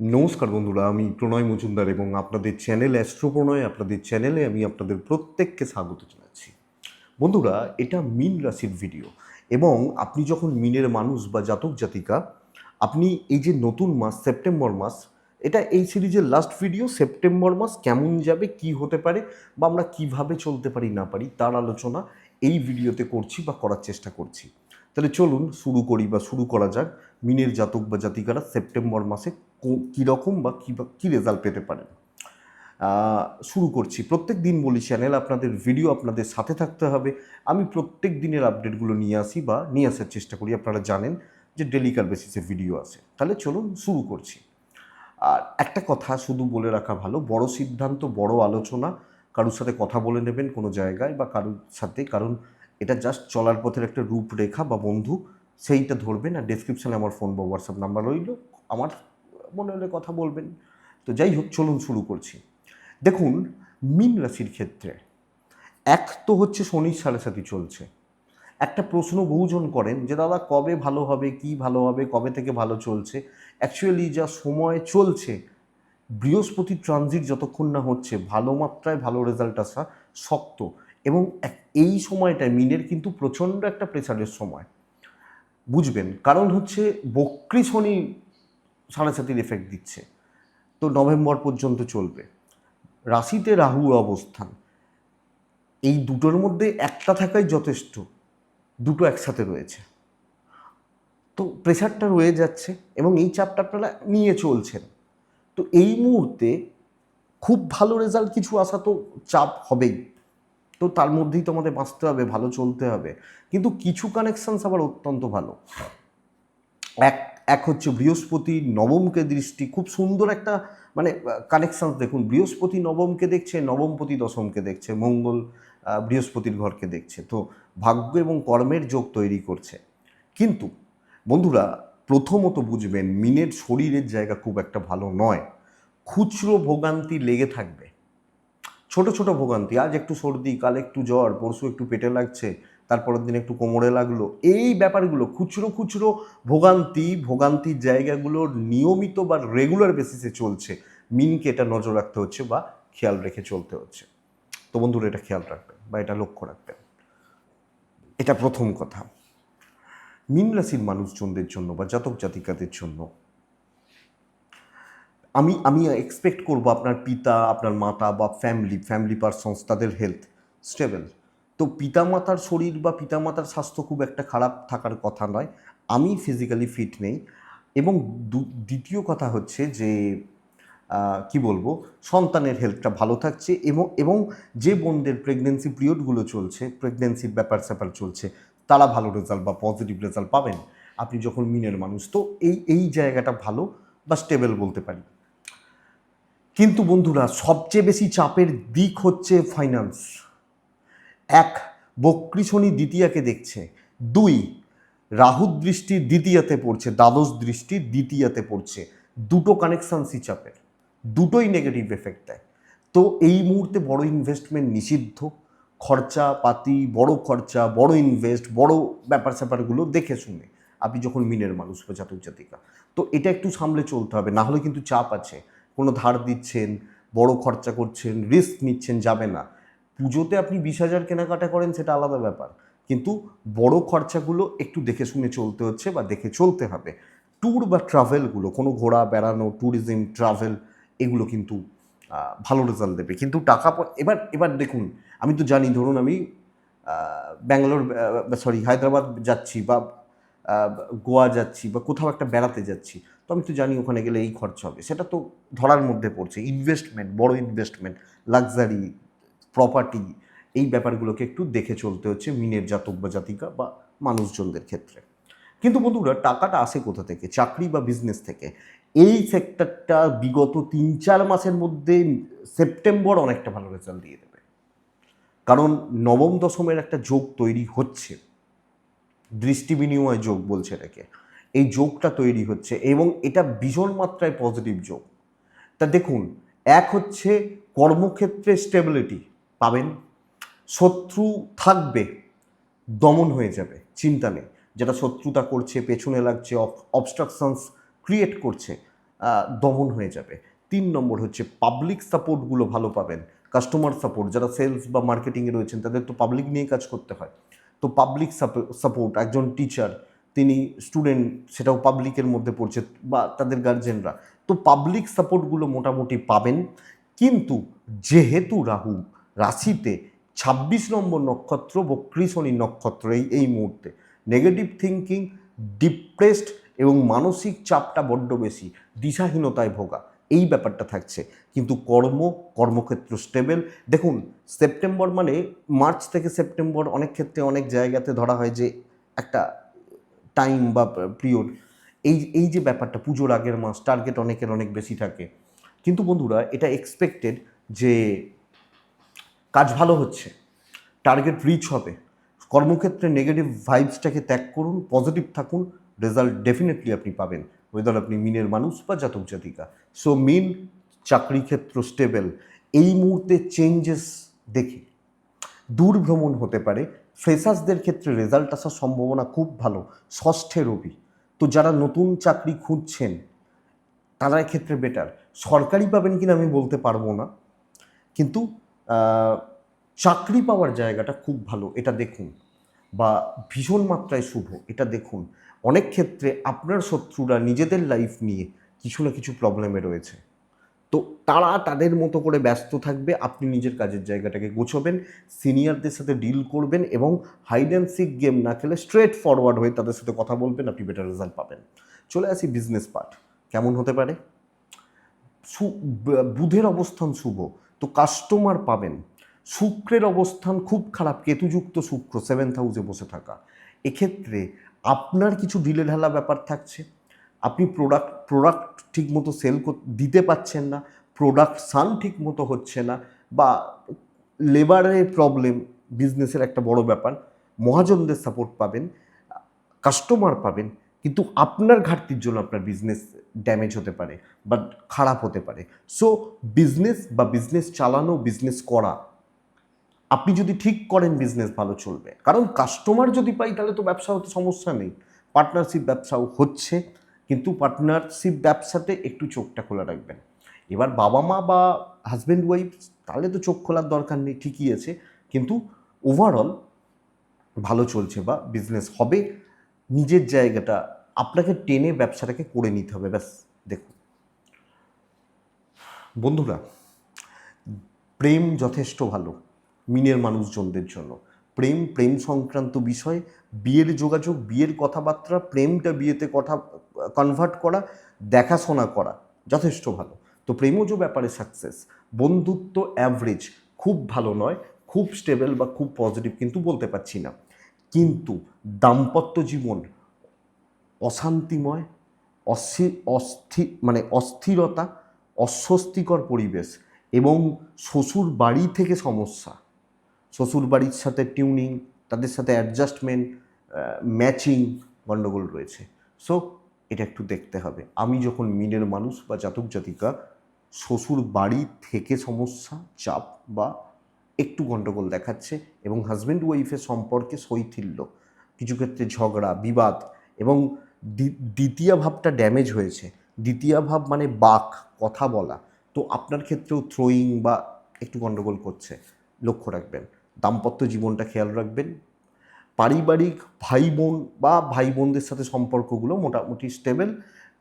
নমস্কার বন্ধুরা, আমি প্রণয় মজুমদার এবং আপনাদের চ্যানেল অ্যাস্ট্রো প্রণয় আপনাদের চ্যানেলে আমি আপনাদের প্রত্যেককে স্বাগত জানাচ্ছি। বন্ধুরা, এটা মিন রাশির ভিডিও এবং আপনি যখন মিনের মানুষ বা জাতক জাতিকা, আপনি এই যে নতুন মাস, সেপ্টেম্বর মাস, এটা এই সিরিজের লাস্ট ভিডিও সেপ্টেম্বর মাস কেমন যাবে, কি হতে পারে বা আমরা কীভাবে চলতে পারি, না পারি, তার আলোচনা এই ভিডিওতে করছি বা করার চেষ্টা করছি। তাহলে চলুন শুরু করি বা শুরু করা যাক মিনের জাতক বা জাতিকারা সেপ্টেম্বর মাসে কীরকম বা কী কী রেজাল্ট পেতে পারেন? শুরু করছি। প্রত্যেক দিন বলি চ্যানেল আপনাদের ভিডিও আপনাদের সাথে থাকতে হবে। আমি প্রত্যেক দিনের আপডেটগুলো নিয়ে আসি বা নিয়ে আসার চেষ্টা করি। আপনারা জানেন যে ডেলিকার বেসিসে ভিডিও আসে তাহলে চলুন শুরু করছি। আর একটা কথা শুধু বলে রাখা ভালো, বড় সিদ্ধান্ত, বড় আলোচনা, কারোর সাথে কথা বলে নেবেন কোনো জায়গায় বা কারোর সাথে, কারণ এটা জাস্ট চলার পথের একটা রূপরেখা বা বন্ধু, সেইটা ধরবেন। আর ডেসক্রিপশানে আমার ফোন বা হোয়াটসঅ্যাপ নাম্বার রইল। আমার মনে হলে কথা বলবেন। তো যাই হোক, চলুন শুরু করছি। দেখুন, মিন রাশির ক্ষেত্রে এক তো হচ্ছে শনির সাথী চলছে। একটা প্রশ্ন বহুজন করেন যে, দাদা, কবে ভালো হবে? কি ভালো হবে? কবে থেকে ভালো চলছে? অ্যাকচুয়ালি যা সময় চলছে, বৃহস্পতি ট্রানজিট যতক্ষণ না হচ্ছে, ভালো মাত্রায় ভালো রেজাল্ট আসা শক্ত। এবং এই সময়টায় মিনের কিন্তু প্রচণ্ড একটা প্রেসারের সময়। বুঝবেন? কারণ হচ্ছে বক্রি শনি সাড়ে সাতির এফেক্ট দিচ্ছে। তো নভেম্বর পর্যন্ত চলবে। রাশিতে রাহুর অবস্থান। এই দুটোর মধ্যে একটা থাকাই যথেষ্ট। দুটো একসাথে রয়েছে। তো প্রেশারটা রয়ে যাচ্ছে এবং এই চাপটা আপনারা নিয়ে চলছেন। তো এই মুহূর্তে খুব ভালো রেজাল্ট কিছু আসা তো চাপ হবেই। তো তার মধ্যেই তো আমাদের বাঁচতে হবে, ভালো চলতে হবে। কিন্তু কিছু কানেকশানস আবার অত্যন্ত ভালো। এক এক হচ্ছে বৃহস্পতি, নবমকে দৃষ্টি, খুব সুন্দর একটা মানে কানেকশন দেখুন। বৃহস্পতি নবমকে দেখছে, নবমপতি দশমকে দেখছে, মঙ্গল বৃহস্পতির ঘরকে দেখছে। তো ভাগ্য এবং কর্মের যোগ তৈরি করছে। কিন্তু, বন্ধুরা, প্রথমত বুঝবেন, মিনের শরীরের জায়গা খুব একটা ভালো নয়। খুচরো ভোগান্তি লেগে থাকবে। ছোট ছোট ভোগান্তি, আজ একটু সর্দি, কাল একটু জ্বর, পরশু একটু পেটে লাগছে তারপরের দিন একটু কোমরে লাগল। এই ব্যাপারগুলো, খুচরো খুচরো ভোগান্তি, ভোগান্তির জায়গাগুলোর নিয়মিত বা রেগুলার বেসিসে চলছে। মিনকে এটা নজর রাখতে হচ্ছে বা খেয়াল রেখে চলতে হচ্ছে। তো বন্ধুরা, এটা খেয়াল রাখবেন বা এটা লক্ষ্য রাখবেন। এটা প্রথম কথা। মিন রাশির মানুষজনদের জন্য বা জাতক জাতিকাদের জন্য আমি আমি এক্সপেক্ট করব আপনার পিতা, আপনার মাতা বা ফ্যামিলি ফ্যামিলি পার্সনস তাদের হেলথ স্টেবল তো পিতামাতার শরীর বা পিতামাতার স্বাস্থ্য খুব একটা খারাপ থাকার কথা নয়। আমি ফিজিক্যালি ফিট নেই। এবং দ্বিতীয় কথা হচ্ছে যে কি বলব? সন্তানের হেলথটা ভালো থাকছে এবং এবং যে বোনদের প্রেগনেন্সি পিরিয়ডগুলো চলছে প্রেগনেন্সির ব্যাপার স্যাপার চলছে, তারা ভালো রেজাল্ট বা পজিটিভ রেজাল্ট পাবেন। আপনি যখন মিনের মানুষ, তো এই এই জায়গাটা ভালো বা স্টেবল বলতে পারি। কিন্তু বন্ধুরা, সবচেয়ে বেশি চাপের দিক হচ্ছে ফাইন্যান্স এক বক্রি শনি দ্বিতীয়াকে দেখছে। দুই রাহু দৃষ্টি দ্বিতীয়াতে পড়ছে দ্বাদশ দৃষ্টি দ্বিতীয়াতে পড়ছে। দুটো কানেকশানসই সিচাপের দুটোই নেগেটিভ এফেক্ট দেয়। তো এই মুহূর্তে বড় ইনভেস্টমেন্ট নিষিদ্ধ। খরচা পাতি বড় খরচা, বড় ইনভেস্ট বড় ব্যাপার স্যাপারগুলো দেখে শুনে। আপনি যখন মিনের মানুষ বা জাতক জাতিকা তো এটা একটু সামলে চলতে হবে। না হলে কিন্তু চাপ আছে। কোনো ধার দিচ্ছেন, বড় খরচা করছেন রিস্ক নিচ্ছেন, যাবে না। পুজোতে আপনি বিশ হাজার কেনাকাটা করেন সেটা আলাদা ব্যাপার। কিন্তু বড় খরচাগুলো একটু দেখে শুনে চলতে হচ্ছে বা দেখে চলতে হবে। ট্যুর বা ট্রাভেলগুলো, কোনো ঘোরা বেড়ানো, ট্যুরিজম, ট্রাভেল, এগুলো কিন্তু ভালো রেজাল্ট দেবে। কিন্তু টাকা এবার এবার দেখুন, আমি তো জানি, ধরুন আমি ব্যাঙ্গালোর সরি হায়দ্রাবাদ যাচ্ছি বা গোয়া যাচ্ছি বা কোথাও একটা বেড়াতে যাচ্ছি। তো আমি তো জানি ওখানে গেলে এই খরচা হবে। সেটা তো ধরার মধ্যে পড়ছে। ইনভেস্টমেন্ট বড় ইনভেস্টমেন্ট লাক্সারি প্রপার্টি এই ব্যাপারগুলোকে একটু দেখে চলতে হচ্ছে মিনের জাতক বা জাতিকা বা মানুষজনদের ক্ষেত্রে। কিন্তু বন্ধুরা, টাকাটা আসে কোথা থেকে? চাকরি বা বিজনেস থেকে। এই সেক্টরটা বিগত তিন চার মাসের মধ্যে সেপ্টেম্বর অনেকটা ভালো রেজাল্ট দিয়ে দেবে। কারণ নবম দশমের একটা যোগ তৈরি হচ্ছে। দৃষ্টি বিনিময় যোগ বলছে এটাকে। এই যোগটা তৈরি হচ্ছে এবং এটা ভীষণ মাত্রায় পজিটিভ যোগ। তা দেখুন, এক হচ্ছে কর্মক্ষেত্রে স্টেবিলিটি পাবেন। শত্রু থাকবে, দমন হয়ে যাবে, চিন্তা নেই। যেটা শত্রুতা করছে, পেছনে লাগছে অবস্ট্রাকশনস ক্রিয়েট করছে দমন হয়ে যাবে। তিন নম্বর হচ্ছে পাবলিক সাপোর্টগুলো ভালো পাবেন কাস্টমার সাপোর্ট যারা সেলস বা মার্কেটিংয়ে রয়েছেন, তাদের তো পাবলিক নিয়ে কাজ করতে হয়। তো পাবলিক সাপোর্ট একজন টিচার তিনি স্টুডেন্ট সেটাও পাবলিকের মধ্যে পড়ছে, বা তাদের গার্জেনরা তো পাবলিক সাপোর্টগুলো মোটামুটি পাবেন, কিন্তু যেহেতু রাহু রাশিতে ছাব্বিশ নম্বর নক্ষত্র বক্রী শনি নক্ষত্র এই এই মুহূর্তে। নেগেটিভ থিঙ্কিং ডিপ্রেসড এবং মানসিক চাপটা বড্ড বেশি, দিশাহীনতায় ভোগা, এই ব্যাপারটা থাকছে। কিন্তু কর্ম, কর্মক্ষেত্র স্টেবল দেখুন সেপ্টেম্বর মানে মার্চ থেকে সেপ্টেম্বর অনেক ক্ষেত্রে অনেক জায়গাতে ধরা হয় যে একটা টাইম বা পিরিয়ড এই এই যে ব্যাপারটা, পুজোর আগের মাস টার্গেট অনেকের অনেক বেশি থাকে। কিন্তু বন্ধুরা, এটা এক্সপেক্টেড যে কাজ ভালো হচ্ছে টার্গেট রিচ হবে, কর্মক্ষেত্রে নেগেটিভ ভাইবসটাকে ত্যাগ করুন পজিটিভ থাকুন রেজাল্ট ডেফিনেটলি আপনি পাবেন ওয়েদার আপনি মিনের মানুষ বা জাতক জাতিকা। সো মিন চাকরি ক্ষেত্র স্টেবল এই মুহূর্তে চেঞ্জেস দেখি দূর ভ্রমণ হতে পারে ফ্রেশার্সদের ক্ষেত্রে রেজাল্ট আসার সম্ভাবনা খুব ভালো, ষষ্ঠে রবি। তো যারা নতুন চাকরি খুঁজছেন, তারা ক্ষেত্রে বেটার সরকারি পাবেন কিনা আমি বলতে পারব না, কিন্তু চাকরি পাওয়ার জায়গাটা খুব ভালো, এটা দেখুন। বা ভীষণ মাত্রায় শুভ, এটা দেখুন। অনেক ক্ষেত্রে আপনার শত্রুরা নিজেদের লাইফ নিয়ে কিছু না কিছু প্রবলেমে রয়েছে। তো তারা তাদের মতো করে ব্যস্ত থাকবে, আপনি নিজের কাজের জায়গাটাকে গোছবেন সিনিয়রদের সাথে ডিল করবেন এবং হাইড অ্যান্ড সিক গেম না খেলে স্ট্রেট ফরওয়ার্ড হয়ে তাদের সাথে কথা বলবেন, আপনি বেটার রেজাল্ট পাবেন। চলে আসি বিজনেস পার্ট কেমন হতে পারে? বুধের অবস্থান শুভ তো কাস্টমার পাবেন। শুক্রের অবস্থান খুব খারাপ, কেতুযুক্ত শুক্র সেভেন্থ হাউসে বসে থাকা। এক্ষেত্রে আপনার কিছু ঢিলে ঢালা ব্যাপার থাকছে। আপনি প্রোডাক্ট প্রোডাক্ট ঠিকমতো সেল দিতে পাচ্ছেন না প্রোডাকশান ঠিক মতো হচ্ছে না, বা লেবারের প্রবলেম বিজনেসের একটা বড় ব্যাপার। মহাজনদের সাপোর্ট পাবেন কাস্টমার পাবেন, কিন্তু আপনার ঘাটতির জন্য আপনার বিজনেস ড্যামেজ হতে পারে বা খারাপ হতে পারে। সো বিজনেস বা বিজনেস চালানো বিজনেস করা, আপনি যদি ঠিক করেন বিজনেস ভালো চলবে। কারণ কাস্টমার যদি পাই, তাহলে তো ব্যবসা হতে সমস্যা নেই। পার্টনারশিপ ব্যবসাও হচ্ছে, কিন্তু পার্টনারশিপ ব্যবসাতে একটু চোখটা খোলা রাখবেন। এবার বাবা মা বা হাজব্যান্ড ওয়াইফ তাহলে তো চোখ খোলার দরকার নেই, ঠিকই আছে। কিন্তু ওভারঅল ভালো চলছে বা বিজনেস হবে, নিজের জায়গাটা আপনাকে টেনে ব্যবসাটাকে করে নিতে হবে, ব্যাস, দেখুন। বন্ধুরা, প্রেম যথেষ্ট ভালো মিনের মানুষজনদের জন্য। প্রেম প্রেম সংক্রান্ত বিষয়, বিয়ের যোগাযোগ, বিয়ের কথাবার্তা, প্রেমটা বিয়েতে কথা কনভার্ট করা, দেখাশোনা করা যথেষ্ট ভালো। তো প্রেমও প্রেমজ ব্যাপারে সাকসেস বন্ধুত্ব অ্যাভারেজ খুব ভালো নয়, খুব স্টেবল বা খুব পজিটিভ কিন্তু বলতে পারছি না। কিন্তু দাম্পত্য জীবন অশান্তিময়, অস্থি অস্থি মানে অস্থিরতা, অস্বস্তিকর পরিবেশ এবং শ্বশুর বাড়ি থেকে সমস্যা। শ্বশুর বাড়ির সাথে টিউনিং তাদের সাথে অ্যাডজাস্টমেন্ট ম্যাচিং গণ্ডগোল রয়েছে। সো এটা একটু দেখতে হবে। আমি যখন মিনের মানুষ বা জাতক জাতিকা, শ্বশুর বাড়ি থেকে সমস্যা, চাপ বা একটু গণ্ডগোল দেখাচ্ছে এবং হাজব্যান্ড ওয়াইফের সম্পর্কে শৈথিল্য, কিছু ক্ষেত্রে ঝগড়া, বিবাদ এবং দ্বিতীয় ভাবটা ড্যামেজ হয়েছে। দ্বিতীয় ভাব মানে বাক, কথা বলা। তো আপনার ক্ষেত্রেও থ্রোয়িং বা একটু গণ্ডগোল করছে, লক্ষ্য রাখবেন। দাম্পত্য জীবনটা খেয়াল রাখবেন। পারিবারিক ভাই বোন বা ভাই বোনদের সাথে সম্পর্কগুলো মোটামুটি স্টেবল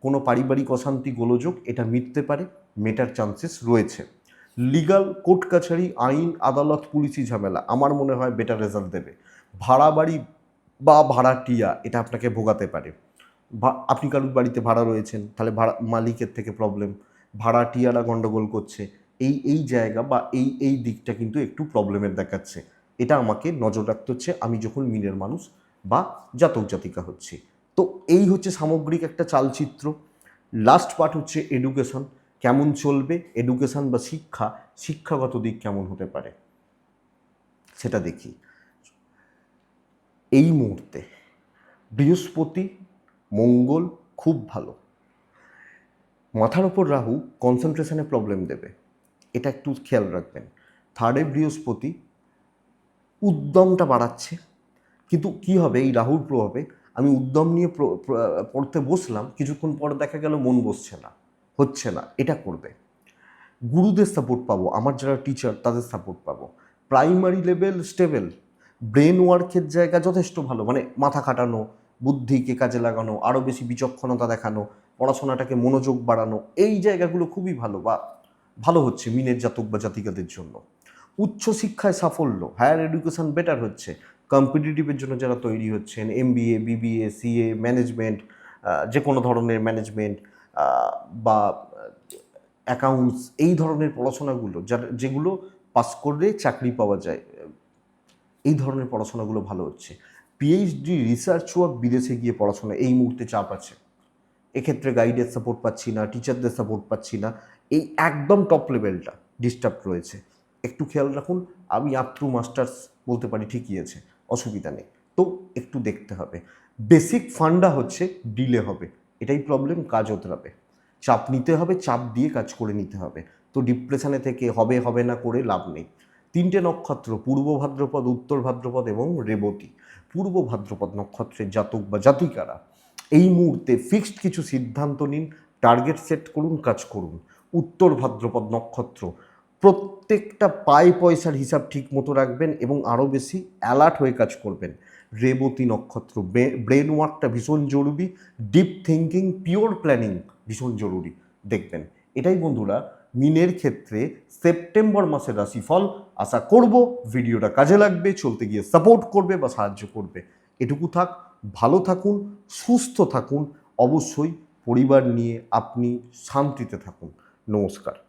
কোনো পারিবারিক অশান্তি, গোলযোগ, এটা মিটতে পারে, মেটার চান্সেস রয়েছে। লিগাল কোর্ট কাছারি, আইন, আদালত, পুলিশি ঝামেলা, আমার মনে হয় বেটার রেজাল্ট দেবে। ভাড়া বাড়ি বা ভাড়াটিয়া, এটা আপনাকে ভোগাতে পারে। আপনি কারুর বাড়িতে ভাড়া রয়েছেন, তাহলে ভাড়া, মালিকের থেকে প্রবলেম ভাড়াটিয়ারা গন্ডগোল করছে। এই এই জায়গা বা এই এই দিকটা কিন্তু একটু প্রবলেমের দেখাচ্ছে। এটা আমাকে নজর রাখতে হচ্ছে, আমি যখন মিনের মানুষ বা জাতক জাতিকা হচ্ছি। তো এই হচ্ছে সামগ্রিক একটা চালচিত্র। লাস্ট পার্ট হচ্ছে এডুকেশন কেমন চলবে এডুকেশন বা শিক্ষা, শিক্ষাগত দিক কেমন হতে পারে? সেটা দেখি। এই মুহূর্তে বৃহস্পতি মঙ্গল খুব ভালো। মাথার ওপর রাহু কনসেন্ট্রেশনে প্রবলেম দেবে। এটা একটু খেয়াল রাখবেন। থার্ডে বৃহস্পতি উদ্যমটা বাড়াচ্ছে। কিন্তু কি হবে? এই রাহুর প্রভাবে আমি উদ্যম নিয়ে পড়তে বসলাম, কিছুক্ষণ পর দেখা গেল মন বসছে না, হচ্ছে না, এটা করবে। গুরুদের সাপোর্ট পাবো, আমার যারা টিচার তাদের সাপোর্ট পাবো। প্রাইমারি লেভেল স্টেবেল ব্রেন ওয়ার্কের জায়গা যথেষ্ট ভালো মানে মাথা খাটানো বুদ্ধিকে কাজে লাগানো আরও বেশি বিচক্ষণতা দেখানো, পড়াশোনাটাকে মনোযোগ বাড়ানো, এই জায়গাগুলো খুবই ভালো বা ভালো হচ্ছে মিনের জাতক বা জাতিকাদের জন্য। উচ্চশিক্ষায় সাফল্য হায়ার এডুকেশন বেটার হচ্ছে। কম্পিটিটিভের জন্য যারা তৈরি হচ্ছেন M BA BBA CA management যে কোনো ধরনের ম্যানেজমেন্ট বা অ্যাকাউন্টস এই ধরনের পড়াশোনাগুলো, যার, যেগুলো পাস করলে চাকরি পাওয়া যায়, এই ধরনের পড়াশোনাগুলো ভালো হচ্ছে। পিএইচডি রিসার্চ ওয়ার্ক বিদেশে গিয়ে পড়াশোনা এই মুহূর্তে চাপ আছে। এক্ষেত্রে গাইডের সাপোর্ট পাচ্ছি না টিচারদের সাপোর্ট পাচ্ছি না। এই একদম টপ লেভেলটা ডিস্টার্ব রয়েছে। একটু খেয়াল রাখুন, আমি আপ টু মাস্টার্স বলতে পারি ঠিকই আছে, অসুবিধা নেই। তো একটু দেখতে হবে। বেসিক ফান্ডা হচ্ছে ডিলে হবে। এটাই প্রবলেম কাজ ওতরাবে চাপ নিতে হবে, চাপ দিয়ে কাজ করে নিতে হবে। তো ডিপ্রেশনে থেকে হবে হবে না করে লাভ নেই। তিনটে নক্ষত্র, পূর্ব ভাদ্রপদ, উত্তর ভাদ্রপদ এবং রেবতী। পূর্ব ভাদ্রপদ নক্ষত্রের জাতক বা জাতিকারা, এই মুহূর্তে ফিক্সড কিছু সিদ্ধান্ত নিন টার্গেট সেট করুন, কাজ করুন। উত্তর ভাদ্রপদ নক্ষত্র, প্রত্যেকটা পায়ে পয়সার হিসাব ঠিক মতো রাখবেন এবং আরও বেশি অ্যালার্ট হয়ে কাজ করবেন। রেবতী নক্ষত্র ব্রেন ওয়ার্কটা ভীষণ জরুরি ডিপ থিঙ্কিং পিওর প্ল্যানিং ভীষণ জরুরি। দেখবেন, এটাই বন্ধুরা, মিনের ক্ষেত্রে সেপ্টেম্বর মাসের রাশিফল আশা করব ভিডিওটা কাজে লাগবে, চলতে গিয়ে সাপোর্ট করবে বা সাহায্য করবে। এটুকু থাক, ভালো থাকুন, সুস্থ থাকুন, অবশ্যই পরিবার নিয়ে আপনি শান্তিতে থাকুন। নমস্কার।